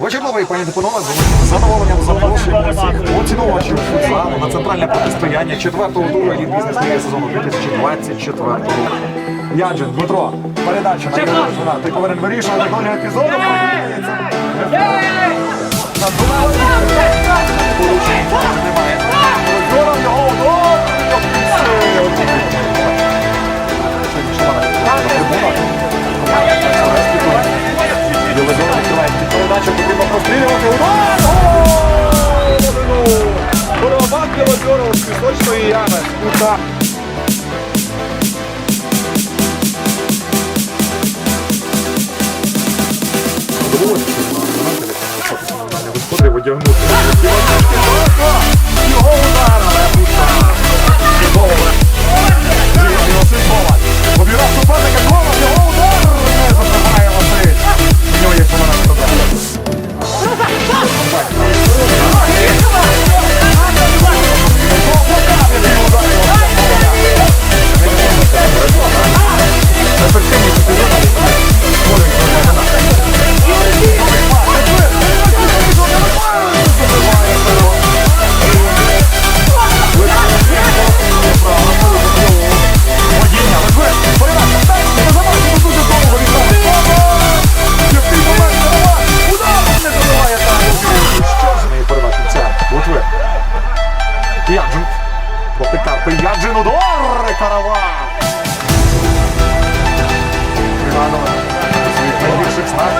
Отже, новий пані Депонова з задоволенням запрошуємо всіх оцінувачів футзалу на центральне протистояння четвертого туру еліт бізнес ліги сезону 2024 року. Яджин, Дмитро, передача на Яджина. Ти повинен вирішувати долю епізоду. Немає. Зором його удар. Миколаївна, потрібно прострілювати. Удар! Гол! Барабан Білозоров з пісочної ями. з кута. Задоволений, Яджин, проти карти, Яджин, удар, Карава! Приганова. своїх найбільших снарядів,